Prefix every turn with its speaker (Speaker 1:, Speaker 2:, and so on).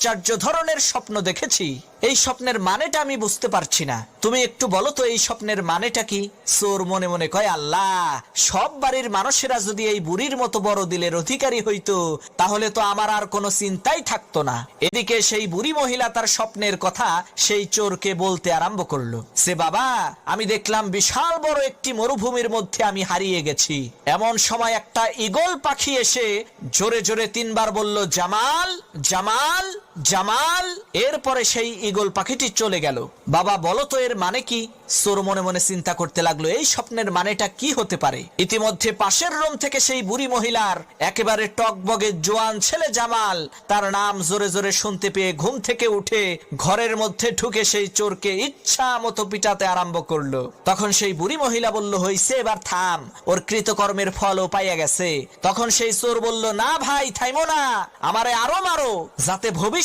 Speaker 1: আশ্চর্য ধরনের স্বপ্ন দেখেছি। এই স্বপ্নের মানেটা আমি বুঝতে পারছি না। তুমি একটু বলো তো, এই স্বপ্নের মানেটা কি? সোর মনে মনে কয়, আল্লাহ, সব বাড়ির মানুষেরা যদি এই বুড়ির মতো বড় দিলের অধিকারী হইতো, তাহলে তো আমার আর কোনো চিন্তাই থাকতো না। এদিকে সেই বুড়ি মহিলা তার স্বপ্নের কথা সেই চোরকে বলতে আরম্ভ করল। সে বাবা, আমি দেখলাম বিশাল বড় একটি মরুভূমির মধ্যে আমি হারিয়ে গেছি। এমন সময় একটা ইগল পাখি এসে জোরে জোরে তিনবার বলল, জামাল জামাল জামাল। এরপরে সেই ইগল পাখিটি চলে গেল। বাবা, বলো তো এর মানে কি? সোর মনে মনে চিন্তা করতে লাগল, এই স্বপ্নের মানেটা কি হতে পারে? ইতিমধ্যে পাশের রুম থেকে সেই বুড়ি মহিলার একেবারে টকবগে জোয়ান ছেলে জামাল, তার নাম জোরে জোরে শুনতে পেয়ে ঘুম থেকে উঠে ঘরের মধ্যে ঢুকে সেই চোরকে ইচ্ছা মতো পিটাতে আরম্ভ করল। তখন সেই বুড়ি মহিলা বলল, হইছে, এবার থাম। ওর কৃতকর্মের ফলও পাইয়া গেছে। তখন সেই চোর বলল, না ভাই, থাইমো না। আমারে আরও মারো, যাতে ভবিষ্যৎ